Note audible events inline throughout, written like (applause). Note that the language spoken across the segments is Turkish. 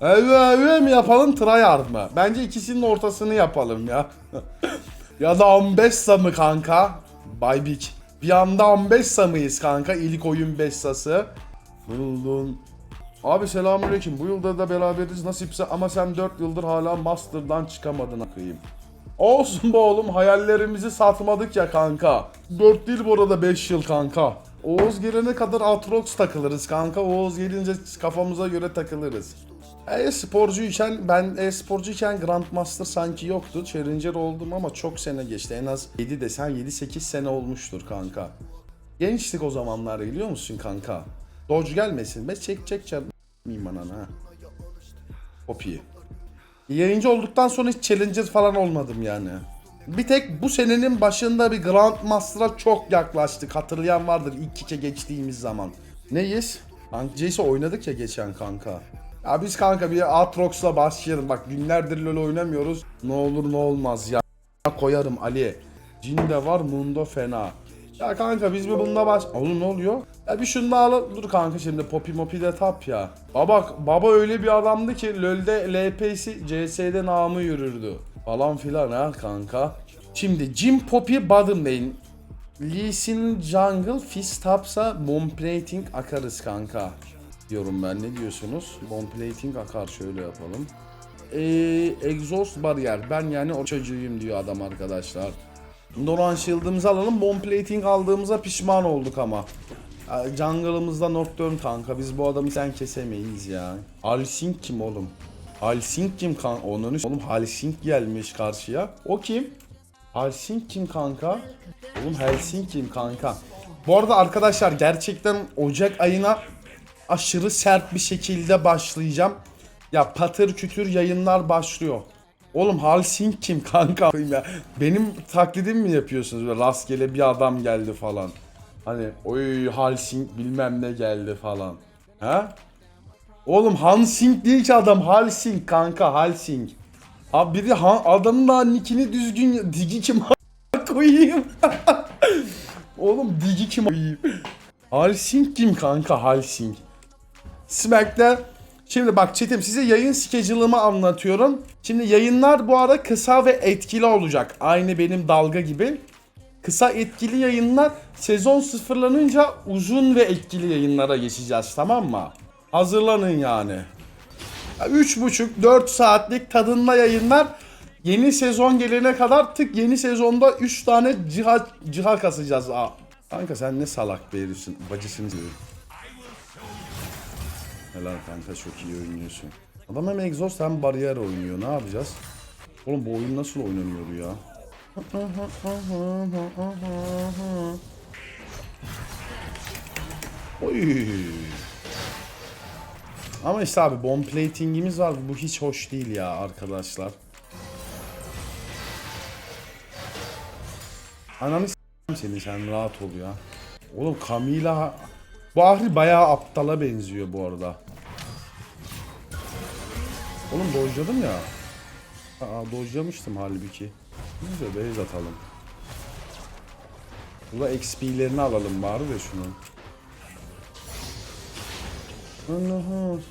Öve mi yapalım tryhard mı? Bence ikisinin ortasını yapalım ya. (laughs) ya da Ambessa mı kanka? Baybik. Bir anda Ambessa mıyız kanka? İlk oyun Bessası. Buldun. Abi selamünaleyküm. Bu yılda da beraberiz nasipse ama sen 4 yıldır hala Master'dan çıkamadın akıyım. Olsun be oğlum hayallerimizi satmadık ya kanka. 4 değil bu arada 5 yıl kanka. Oğuz gelene kadar Atrox takılırız kanka. Oğuz gelince kafamıza göre takılırız. E-sporcuyken ben e-sporcuyken Grandmaster sanki yoktu. Challenger oldum ama çok sene geçti. En az 7 desen 7-8 sene olmuştur kanka. Gençtik o zamanlar biliyor musun kanka? Dodge gelmesin. be çek çek çek. Miyim anana ha. Poppy'yi. Yayıncı olduktan sonra hiç Challenger falan olmadım yani. Bir tek bu senenin başında bir Grandmaster'a çok yaklaştık. Hatırlayan vardır ilk kike geçtiğimiz zaman. Neyiz? Jace'i oynadık ya geçen kanka. Ya biz kanka bir Aatrox'la başlayalım. Bak günlerdir LoL oynamıyoruz. Ne olur ne olmaz ya. Koyarım Ali. Cin de var Mundo fena. Ya kanka biz bir bunda baş... Oğlum ne oluyor? Ya bir şunu da al... Dur kanka şimdi Poppy Moppy de tap ya. Baba, baba öyle bir adamdı ki LoL'de LP'si CS'de namı yürürdü. Falan filan ha kanka. Şimdi Jim Poppy bottom lane. Lee Sin jungle, Fizz tapsa bomb plating akarız kanka. Diyorum ben ne diyorsunuz? Bomb plating akar şöyle yapalım. Ee, exhaust bariyer. Ben yani o çocuğuyum diyor adam arkadaşlar. Doran Shield'ımızı alalım. Bomb plating aldığımıza pişman olduk ama. Jungle'ımızda Nocturne kanka. Biz bu adamı sen kesemeyiz ya. Halsing kim oğlum? Halsing kim kanka? Onun oğlum Halsing gelmiş karşıya. O kim? Halsing kim kanka? Oğlum Helsing kim kanka? Bu arada arkadaşlar gerçekten Ocak ayına aşırı sert bir şekilde başlayacağım. Ya patır kütür yayınlar başlıyor. Oğlum Halsing kim kanka? (laughs) Ya, benim taklidim mi yapıyorsunuz? Böyle rastgele bir adam geldi falan. Hani oy Halsing bilmem ne geldi falan. Ha? Oğlum Hansing değil ki adam Halsing kanka Halsing. Abi biri ha, adamın daha nickini düzgün digi kim (laughs) koyayım. (laughs) Oğlum digi kim koyayım. Halsing kim kanka Halsing. Smack'te Şimdi bak chatim size yayın schedule'ımı anlatıyorum. Şimdi yayınlar bu ara kısa ve etkili olacak. Aynı benim dalga gibi. Kısa etkili yayınlar sezon sıfırlanınca uzun ve etkili yayınlara geçeceğiz tamam mı? Hazırlanın yani. 3,5-4 saatlik tadında yayınlar yeni sezon gelene kadar tık yeni sezonda 3 tane ciha, ciha kasacağız. Aa, kanka sen ne salak bir herifsin. Bacısını diyorum. Helal kanka çok iyi oynuyorsun. Adam hem exhaust hem bariyer oynuyor. Ne yapacağız? Oğlum bu oyun nasıl oynanıyor ya? Oy. Ama işte abi bomb plating'imiz var. Bu hiç hoş değil ya arkadaşlar. Ananı seni sen rahat ol ya. Oğlum Camila bu Ahri bayağı aptala benziyor bu arada. Oğlum dojladım ya. Aa dojlamıştım halbuki. Biz de base atalım. Burada XP'lerini alalım bari de şunu. Allah'ım.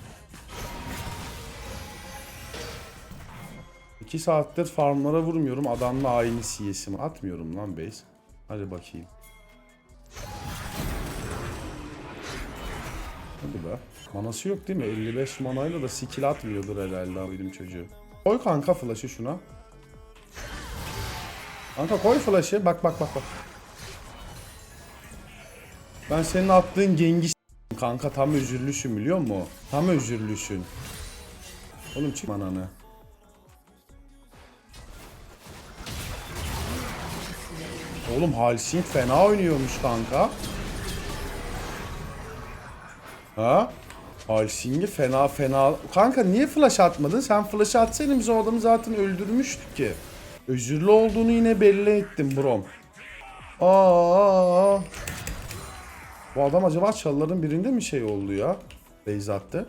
2 saattir farmlara vurmuyorum. Adamla aynı CS'imi atmıyorum lan base. Hadi bakayım. Hadi be. Manası yok değil mi? 55 manayla da skill atmıyordur herhalde benim çocuğu. Koy kanka flash'ı şuna. Kanka koy flash'ı. Bak bak bak bak. Ben senin attığın gengi kanka tam özürlüsün biliyor musun? Tam özürlüsün. Oğlum çık ananı. Oğlum Halsing fena oynuyormuş kanka. Ha? Halsing'i fena fena... Kanka niye flash atmadın? Sen flash atsaydın biz o adamı zaten öldürmüştük ki. Özürlü olduğunu yine belli ettim brom. Aa. Bu adam acaba çalıların birinde mi şey oldu ya? Beyz attı.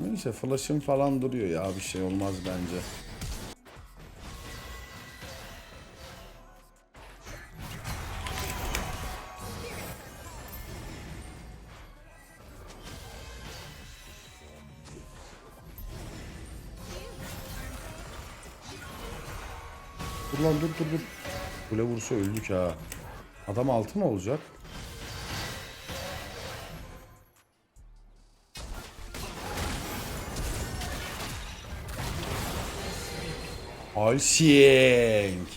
Neyse flash'ım falan duruyor ya bir şey olmaz bence. Dur lan dur dur dur. Kule vursa öldük ha. Adam altı mı olacak? Halsing.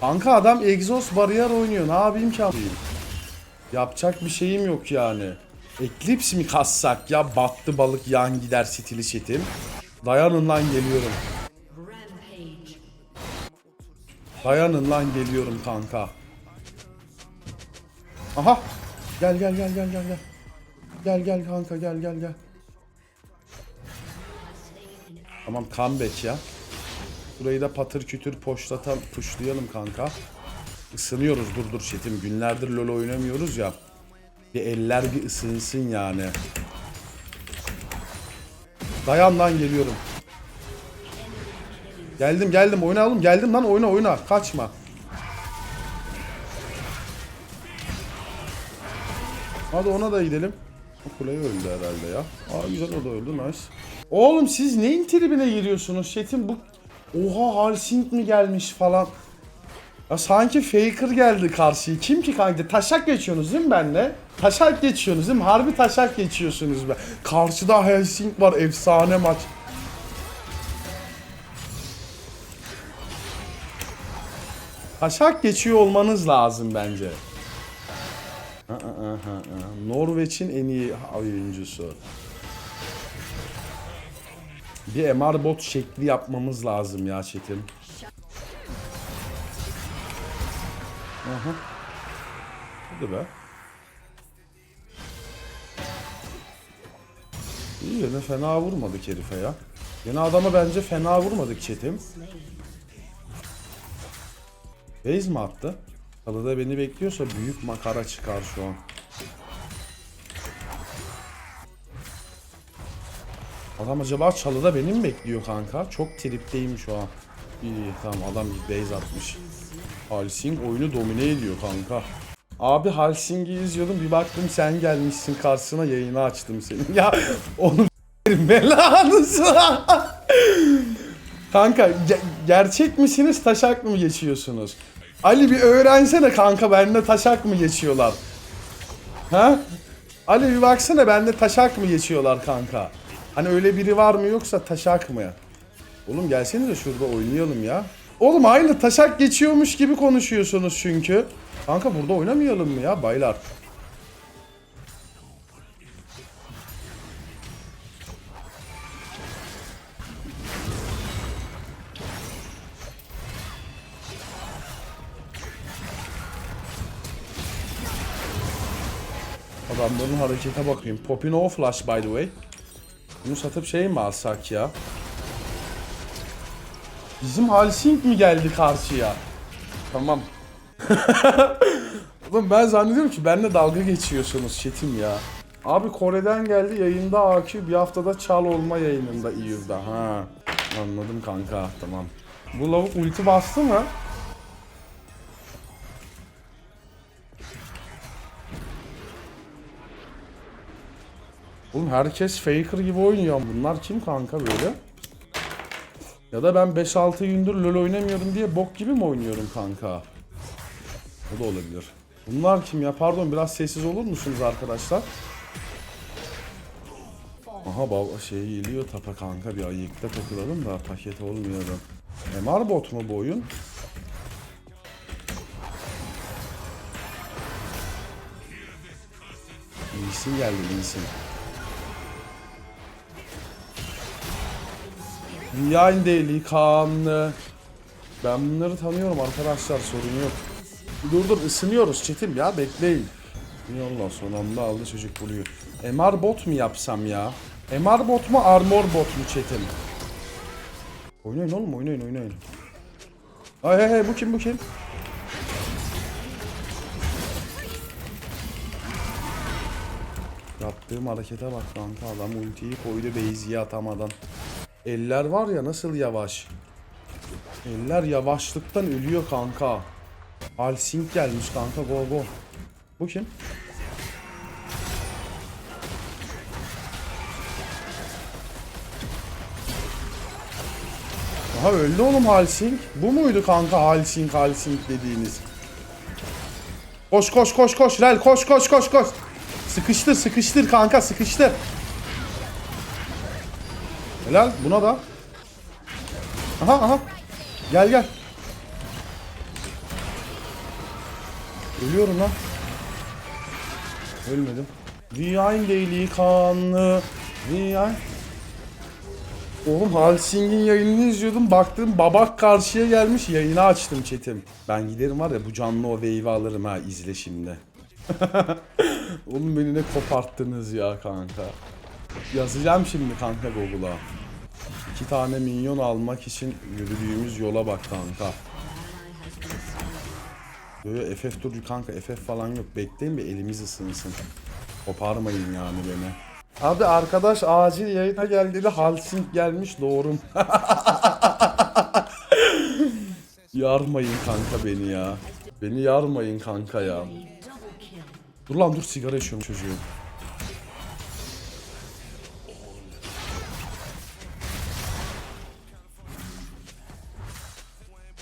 Kanka adam egzoz bariyer oynuyor. Ne yapayım ki yapayım? Yapacak bir şeyim yok yani. Eclipse mi kassak ya? Battı balık yan gider stili çetim. Dayanın lan geliyorum. Dayanın lan geliyorum kanka. Aha. Gel gel gel gel gel gel. Gel gel kanka gel gel gel. Tamam comeback ya. Burayı da patır kütür poşlatan puşlayalım kanka. Isınıyoruz dur dur çetim. Günlerdir LoL oynamıyoruz ya. Bir eller bir ısınsın yani. Dayan lan geliyorum. Geldim geldim oyna oğlum geldim lan oyna oyna kaçma. Hadi ona da gidelim. Bu kuleye öldü herhalde ya. Aa güzel o da öldü nice. Oğlum siz neyin tribine giriyorsunuz Çetin bu Oha Halsing mi gelmiş falan. Ya sanki Faker geldi karşıya. Kim ki kanka? Taşak geçiyorsunuz değil mi benle? Taşak geçiyorsunuz değil mi? Harbi taşak geçiyorsunuz be. Karşıda Helsing var efsane maç. Taşak geçiyor olmanız lazım bence. Norveç'in en iyi oyuncusu. Bir MR bot şekli yapmamız lazım ya Çetin. Aha. Hadi be. İyi yine fena vurmadık herife ya. Yine adama bence fena vurmadık Çetin. Base mi attı? Halıda beni bekliyorsa büyük makara çıkar şu an. Adam acaba çalıda beni mi bekliyor kanka? Çok tripteyim şu an. İyi, tamam adam bir base atmış. Halsing oyunu domine ediyor kanka. Abi Halsing'i izliyordum bir baktım sen gelmişsin karşısına yayını açtım senin. (laughs) Ya onu (laughs) belanızı. Kanka ge- gerçek misiniz taşak mı geçiyorsunuz? Ali bir öğrensene kanka bende taşak mı geçiyorlar? Ha? Ali bir baksana bende taşak mı geçiyorlar kanka? Hani öyle biri var mı yoksa taşak mı? Oğlum gelsenize şurada oynayalım ya. Oğlum aynı taşak geçiyormuş gibi konuşuyorsunuz çünkü. Kanka burada oynamayalım mı ya baylar? Adamların harekete bakayım. Popping o flash by the way. Bunu satıp şey mi alsak ya? Bizim Halsing mi geldi karşıya? Tamam. (laughs) Oğlum ben zannediyorum ki benimle dalga geçiyorsunuz çetim ya. Abi Kore'den geldi yayında AQ bir haftada çal olma yayınında EU'da. Ha. Anladım kanka tamam. Bu lavuk ulti bastı mı? Oğlum herkes faker gibi oynuyor. Bunlar kim kanka böyle? Ya da ben 5-6 gündür LoL oynamıyorum diye bok gibi mi oynuyorum kanka? O da olabilir. Bunlar kim ya? Pardon biraz sessiz olur musunuz arkadaşlar? Aha baba şey geliyor tapa kanka bir ayıkta takılalım da paket olmayalım. MR bot mu bu oyun? İyisin geldi iyisin. Dünya delikanlı. Ben bunları tanıyorum arkadaşlar sorun yok. Dur dur ısınıyoruz çetim ya bekleyin. Yallah son anda aldı çocuk buluyor. MR bot mu yapsam ya? MR bot mu armor bot mu çetim? Oynayın oğlum oynayın oynayın. Ay hey hey bu kim bu kim? Yaptığım harekete bak kanka adam ultiyi koydu base'ye atamadan. Eller var ya nasıl yavaş. Eller yavaşlıktan ölüyor kanka. Alsing gelmiş kanka go go. Bu kim? Aha öldü oğlum Halsing. Bu muydu kanka Halsing Halsing dediğiniz? Koş koş koş koş Rel koş koş koş koş. Sıkıştır sıkıştır kanka sıkıştır. Helal buna da. Aha aha. Gel gel. Ölüyorum lan. Ölmedim. Viyayn delikanlı. Viyayn. Oğlum Halsing'in yayınını izliyordum. Baktım babak karşıya gelmiş. Yayını açtım chatim. Ben giderim var ya bu canlı o wave'i alırım ha. izle şimdi. (laughs) Oğlum beni ne koparttınız ya kanka. Yazacağım şimdi kanka Google'a. İki tane minyon almak için yürüdüğümüz yola bak kanka. Böyle FF dur kanka FF falan yok. Bekleyin bir elimiz ısınsın. Koparmayın yani beni. Abi arkadaş acil yayına gel dedi. Halsing gelmiş doğrum. (laughs) yarmayın kanka beni ya. Beni yarmayın kanka ya. Dur lan dur sigara içiyorum çocuğum.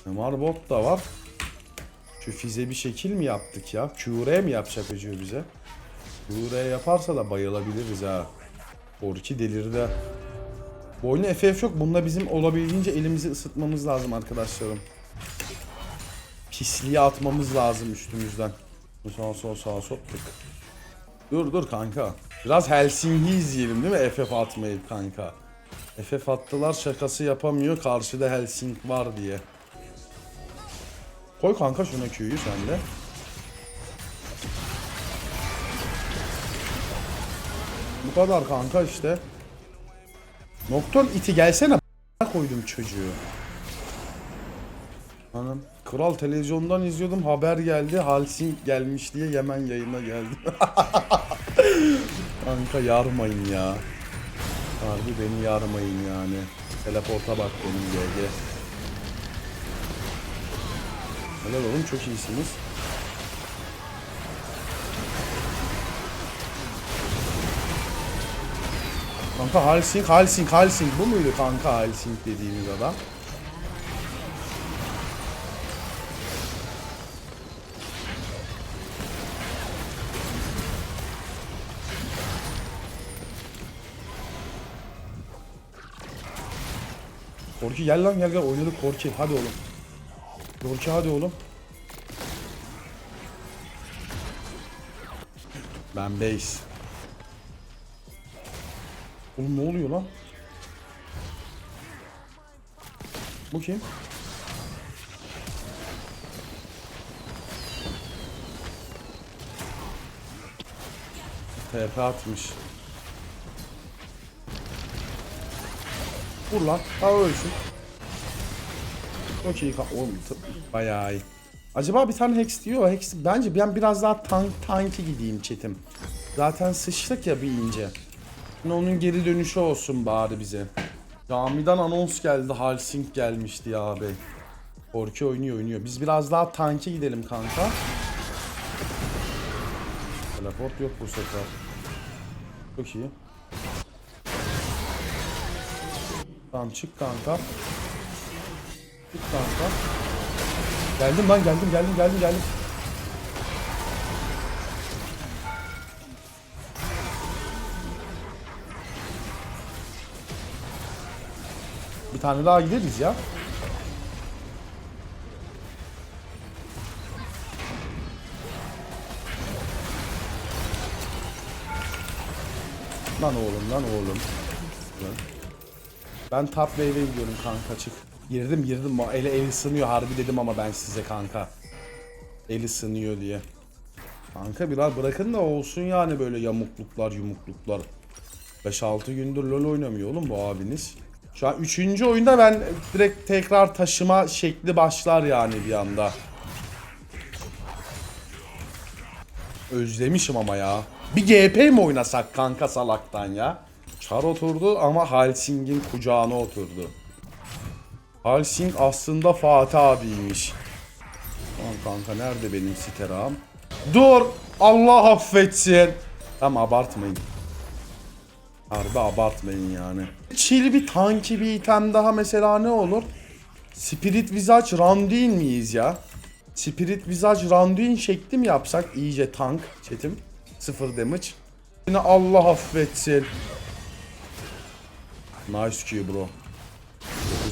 MR bot da var. Şu fize bir şekil mi yaptık ya? QR mi yapacak çocuğu bize? QR yaparsa da bayılabiliriz ha. Orki delirdi. Bu oyunda FF yok. Bunda bizim olabildiğince elimizi ısıtmamız lazım arkadaşlarım. Pisliği atmamız lazım üstümüzden. Sağ sol sağ sol tık. Dur dur kanka. Biraz Helsinki izleyelim değil mi FF atmayıp kanka. FF attılar şakası yapamıyor karşıda Helsinki var diye. Koy kanka şuna Q'yu sen de. Bu kadar kanka işte. Nokton iti gelsene koydum çocuğu. Hanım. Kral televizyondan izliyordum haber geldi Halsing gelmiş diye Yemen yayına geldi. (laughs) Kanka yarmayın ya. Harbi beni yarmayın yani. Teleporta bak benim GG. Helal oğlum çok iyisiniz. Kanka Halsing, Halsing, Halsing bu muydu kanka Halsing dediğimiz adam? Korki gel lan gel gel oynadık Korki hadi oğlum. Korki hadi oğlum. Ben base. Oğlum ne oluyor lan? Bu kim? TP atmış. Vur lan. Ha ölsün. Çok iyi. Oğlum bayağı iyi. Acaba bir tane Hex diyor. Hex bence ben biraz daha tank tanki gideyim chatim. Zaten sıçtık ya bir ince. Onun geri dönüşü olsun bari bize. Camiden anons geldi. Halsing gelmişti ya abi. Korki oynuyor oynuyor. Biz biraz daha tanki gidelim kanka. Teleport yok bu sefer. Çok iyi. Tamam çık kanka. Çık kanka. Geldim lan geldim geldim geldim geldim. Bir tane daha gideriz ya. Lan oğlum lan oğlum. Ben top wave'e gidiyorum kanka çık. Girdim girdim el, el ısınıyor harbi dedim ama ben size kanka. El ısınıyor diye. Kanka biraz bırakın da olsun yani böyle yamukluklar yumukluklar. 5-6 gündür LoL oynamıyor oğlum bu abiniz. Şu an 3. oyunda ben direkt tekrar taşıma şekli başlar yani bir anda. Özlemişim ama ya. Bir GP mi oynasak kanka salaktan ya? Char oturdu ama Halsing'in kucağına oturdu. Halsing aslında Fatih abiymiş. Tamam kanka nerede benim siteram? Dur! Allah affetsin. Tamam abartmayın. Harbi abartmayın yani. Çil bir tanki bir item daha mesela ne olur? Spirit Visage Randuin miyiz ya? Spirit Visage Randuin şekli mi yapsak? İyice tank chatim. Sıfır damage. Yine Allah affetsin. Nice Q bro.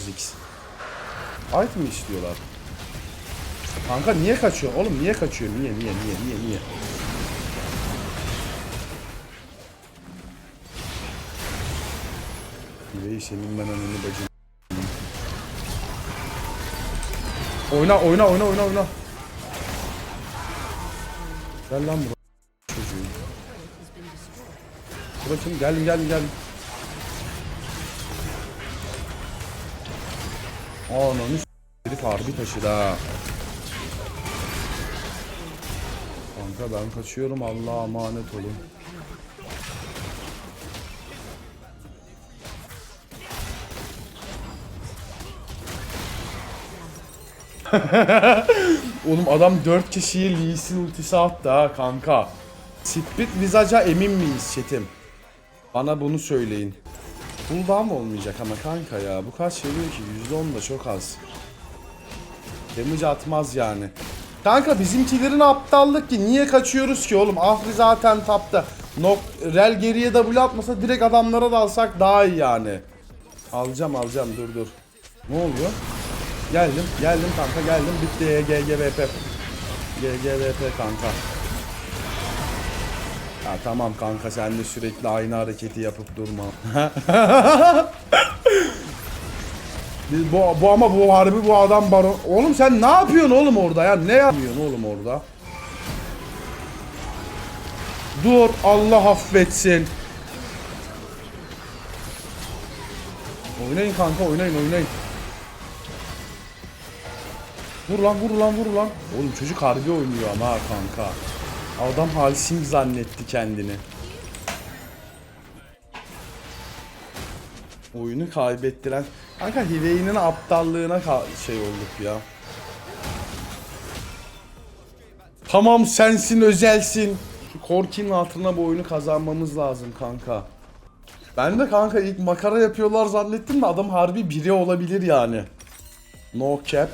9x. Item mi istiyorlar? Kanka niye kaçıyor? Oğlum niye kaçıyor? Niye niye niye niye niye? Yüreği senin ben ananı bacım. Oyna oyna oyna oyna oyna. Gel lan buraya. Çocuğu. Bırakın geldim geldim geldim. Ananı s- herif harbi taşıdı ha. Kanka ben kaçıyorum Allah'a emanet olun. (laughs) Oğlum adam 4 kişiyi Lee Sin ultisi attı ha kanka. Split Visage'a emin miyiz chatim? Bana bunu söyleyin. Cooldown olmayacak ama kanka ya bu kaç veriyor ki? %10 da çok az. Damage atmaz yani. Kanka bizimkilerin aptallık ki niye kaçıyoruz ki oğlum? Afri zaten tapta. Nok Rel geriye W atmasa direkt adamlara dalsak daha iyi yani. Alacağım alacağım dur dur. Ne oluyor? Geldim geldim kanka geldim bitti GGVP. GGVP kanka. Ha tamam kanka sen de sürekli aynı hareketi yapıp durma. (laughs) Biz bu, bu ama bu harbi bu adam baron. Oğlum sen ne yapıyorsun oğlum orada ya? Ne yapıyorsun oğlum orada? Dur Allah affetsin. Oynayın kanka oynayın oynayın. Vur lan vur lan vur lan. Oğlum çocuk harbi oynuyor ama kanka. Adam Halsing zannetti kendini. Oyunu kaybettiren. Kanka Hivey'nin aptallığına şey olduk ya. Tamam sensin özelsin. Şu Korki'nin altına bu oyunu kazanmamız lazım kanka. Ben de kanka ilk makara yapıyorlar zannettim de adam harbi biri olabilir yani. No cap.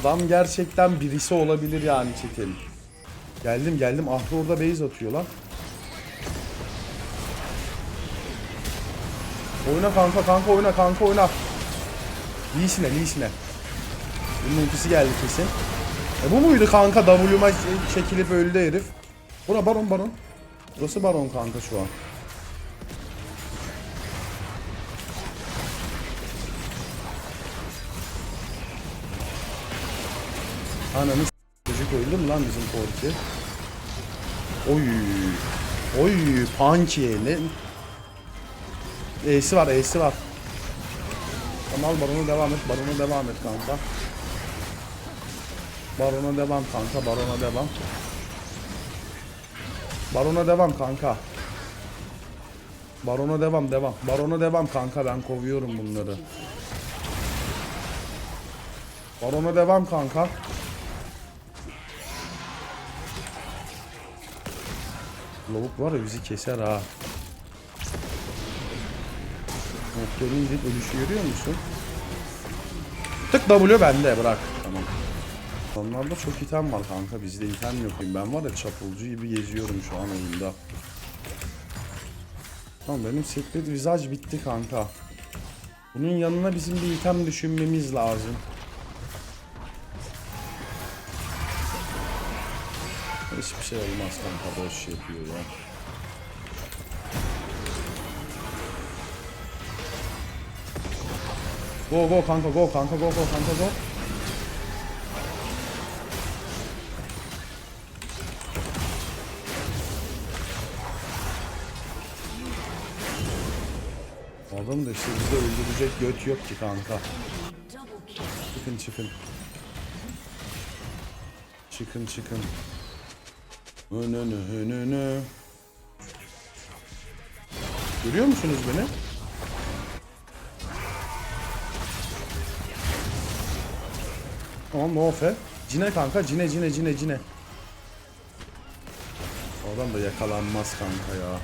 Adam gerçekten birisi olabilir yani çetin. Geldim geldim. Ahri orada base atıyor lan. Oyna kanka kanka oyna kanka oyna. Lee'sine Lee'sine. Bunun ultisi geldi kesin. E bu muydu kanka W'ma çekilip öldü herif. Bura baron baron. Burası baron kanka şu an. Ananı lan bizim Korki? Oy. Oy Punky ne? E'si var E'si var. Tamam barona devam et barona devam et kanka. Barona devam kanka barona devam. Barona devam kanka. Barona devam devam. Barona devam kanka ben kovuyorum bunları. Barona devam kanka. Lavuk var ya bizi keser ha. Noktanın gidip ölüşü görüyor musun? Tık W bende bırak. Tamam. Onlarda çok item var kanka bizde item yok. Ben var ya çapulcu gibi geziyorum şu an oyunda. Tamam benim Secret Visage bitti kanka. Bunun yanına bizim bir item düşünmemiz lazım. Hiçbir şey olmaz kanka boş yapıyor ya. Go go kanka go kanka go go kanka go. Adam da işte bizi öldürecek göt yok ki kanka. Çıkın çıkın. Çıkın çıkın. Görüyor musunuz beni? Tamam no fe. Cine kanka cine cine cine cine. Adam da yakalanmaz kanka ya.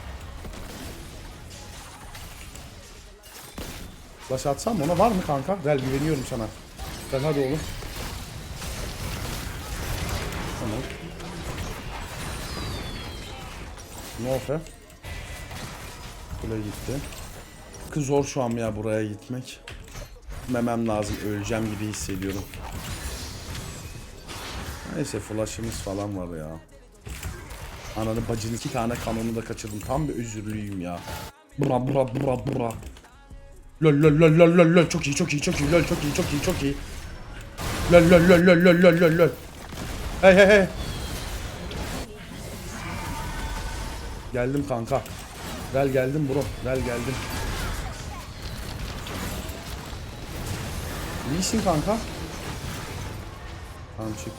Flash atsam ona var mı kanka? Gel güveniyorum sana. Gel hadi oğlum. Nofe. Kule gitti. Kız zor şu an ya buraya gitmek. Gitmemem lazım. Öleceğim gibi hissediyorum. Neyse flash'ımız falan var ya. Ananı bacını iki tane kanonu da kaçırdım. Tam bir özürlüyüm ya. Bura bura bura bura. Lol lol lol lol lol lol çok iyi çok iyi çok iyi lol çok iyi çok iyi çok iyi. Lol lol lol lol lol lol lol. Hey hey hey. Geldim kanka. Gel geldim bro. Gel geldim. İyi işin kanka. Tamam çık.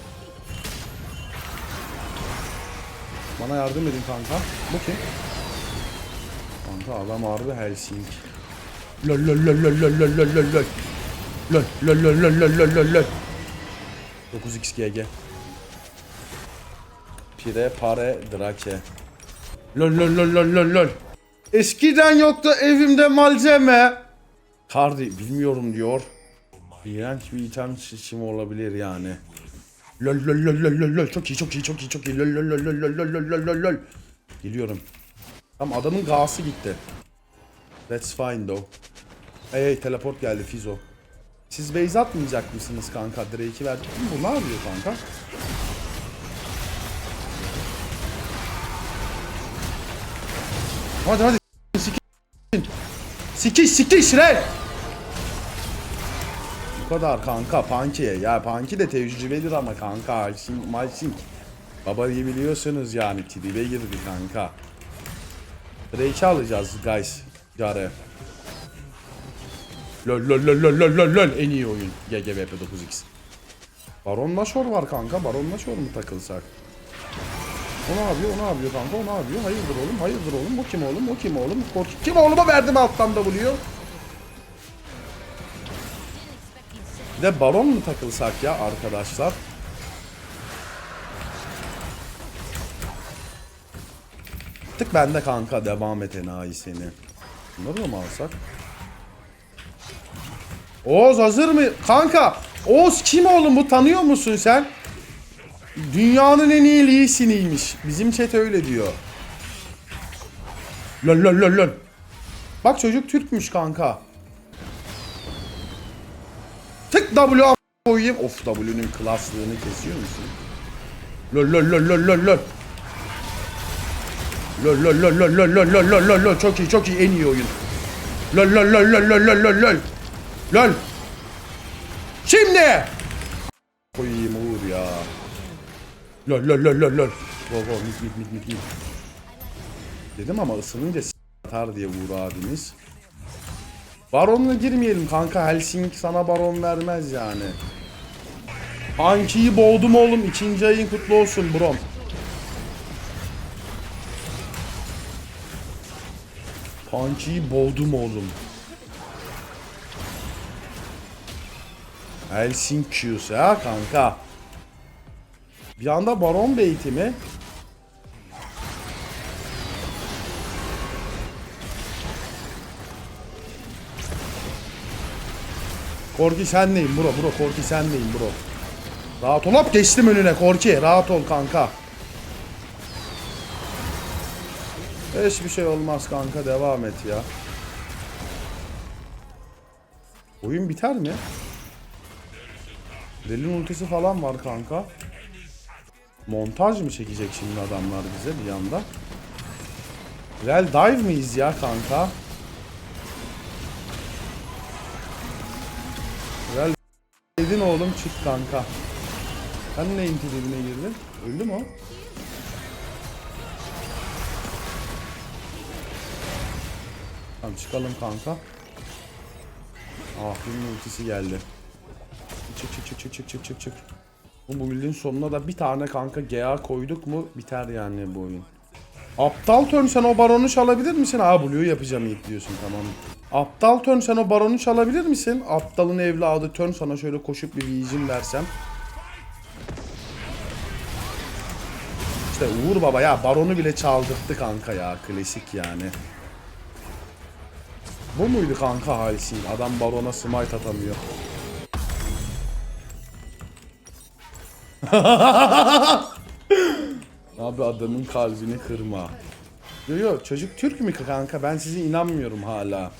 Bana yardım edin kanka. Bu kim? Kanka adam harbi Helsing. Lol lol lol lol lol lol lol lol. Lol lol lol lol lol lol lol lol. 9x GG. Pire pare drake. Lol lol lol lol lol lol. Eskiden yoktu evimde malzeme. Kardi bilmiyorum diyor. İğrenç bir item seçimi olabilir yani. Lol lol lol lol lol lol çok iyi çok iyi çok iyi çok iyi lol lol lol lol lol lol lol lol lol Geliyorum. Tam adamın gası gitti. That's fine though. Hey hey teleport geldi Fizo. Siz base atmayacak mısınız kanka? Drake'i verdik. Bu ne yapıyor kanka? Hadi hadi. Sikin. Sikiş sikiş re. Bu kadar kanka Punky'ye. Ya Punky de tecrübelidir ama kanka. Halsing malsing. Babayı biliyorsunuz yani. Tribe girdi kanka. Drake'i alacağız guys. Care. Lol lol lol lol lol lol lol en iyi oyun. GGVP 9x. Baron Nashor var kanka. Baron Nashor mu takılsak? O ne yapıyor? O ne yapıyor kanka? O ne yapıyor? Hayırdır oğlum? Hayırdır oğlum? O kim oğlum? O kim oğlum? Korki kim oğluma verdim alttan da vuruyor. Bir de Baron mu takılsak ya arkadaşlar? Tık bende kanka devam et enayi seni. Bunları da mı alsak? Oğuz hazır mı? Kanka Oğuz kim oğlum bu tanıyor musun sen? Dünyanın en iyi Lee. Bizim chat öyle diyor. Lol lol lol lol. Bak çocuk Türkmüş kanka. Tık W koyayım. Of W'nün klaslığını kesiyor musun? Lol lol lol lol lol lol. Lol lol lol lol lol lol lol lol lol lol çok iyi çok iyi en iyi oyun. Lol lol lol lol lol lol lol lol. Lol. Şimdi. Lol lol lol lol lol. Go go mit mit mit mit. Dedim ama ısınınca atar diye Uğur abimiz. Baronla girmeyelim kanka. Helsing sana baron vermez yani. Hankiyi boğdum oğlum. İkinci ayın kutlu olsun brom. Punky'yi boğdum oğlum. Helsinkius ha kanka. Bir anda Baron Beyti mi? Korki senleyim bro bro Korki senleyim bro. Rahat ol hop geçtim önüne Korki rahat ol kanka. Hiçbir şey olmaz kanka devam et ya. Oyun biter mi? Delin ultisi falan var kanka. Montaj mı çekecek şimdi adamlar bize bir yanda? Real dive miyiz ya kanka? Real dedin oğlum çık kanka. Sen neyin tribine girdin? Öldü mü o? Tamam çıkalım kanka. Ah bunun ultisi geldi. Çık çık çık çık çık çık çık çık. Bu bu build'in sonuna da bir tane kanka GA koyduk mu biter yani bu oyun. Aptal turn sen o baronu çalabilir misin? Aa Blue yapacağım ilk diyorsun tamam. Aptal turn sen o baronu çalabilir misin? Aptalın evladı turn sana şöyle koşup bir vision versem. İşte Uğur Baba ya baronu bile çaldırttı kanka ya klasik yani. Bu muydu kanka Halsin? Adam barona smite atamıyor. (laughs) Abi adamın kalbini kırma. Yo yo çocuk Türk mü kanka? Ben size inanmıyorum hala.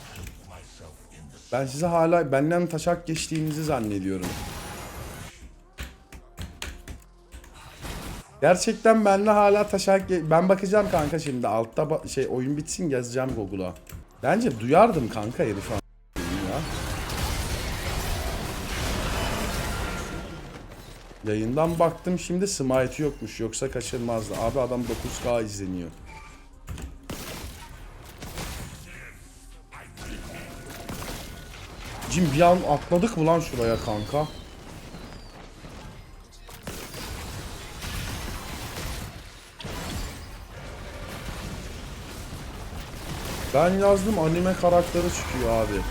Ben size hala benden taşak geçtiğinizi zannediyorum. Gerçekten benle hala taşak ben bakacağım kanka şimdi altta ba- şey oyun bitsin yazacağım Google'a. Bence duyardım kanka herif Yayından baktım şimdi smite yokmuş yoksa kaçırmazdı. Abi adam 9K izleniyor. Cim bir an atladık mı lan şuraya kanka? Ben yazdım anime karakteri çıkıyor abi.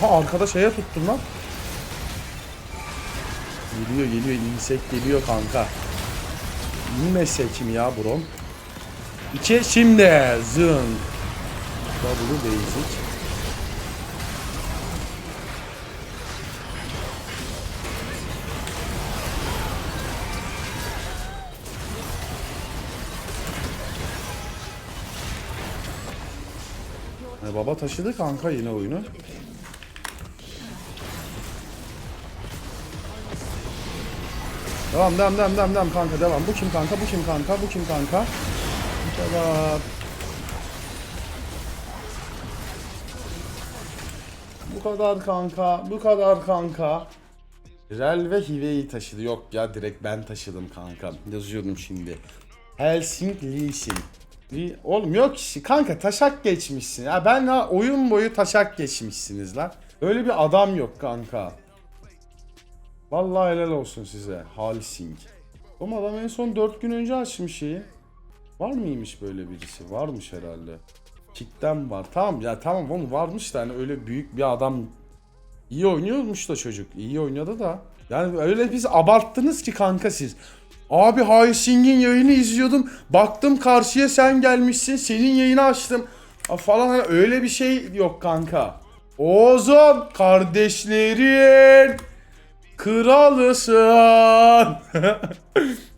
Ha arkada şeye tuttum lan. Geliyor geliyor insek geliyor kanka. İnmesek mi ya brom? İki şimdi zın. Double basic. E, baba taşıdı kanka yine oyunu. Devam devam devam devam devam kanka devam. Bu kim kanka bu kim kanka bu kim kanka? Kadar. Bu kadar kanka bu kadar kanka. Rel ve Hive'yi taşıdı. Yok ya direkt ben taşıdım kanka. Yazıyordum şimdi. Helsing Lee Sin. Lee- Oğlum yok ki kanka taşak geçmişsin. Ya ben ha, oyun boyu taşak geçmişsiniz lan. Öyle bir adam yok kanka. Vallahi helal olsun size. Halsing. Oğlum adam en son 4 gün önce açmış şeyi. Var mıymış böyle birisi? Varmış herhalde. Kick'ten var. Tamam ya tamam oğlum varmış da hani öyle büyük bir adam İyi oynuyormuş da çocuk. İyi oynadı da. Yani öyle biz abarttınız ki kanka siz. Abi Haysing'in yayını izliyordum. Baktım karşıya sen gelmişsin. Senin yayını açtım. Ha Falan öyle bir şey yok kanka. Oğuzum kardeşlerin kralısın. (laughs)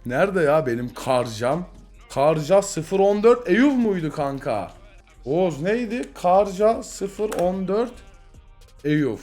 Nerede ya benim karcam? Karca 014 Eyüp muydu kanka? Oğuz neydi? Karca 014 Eyüp.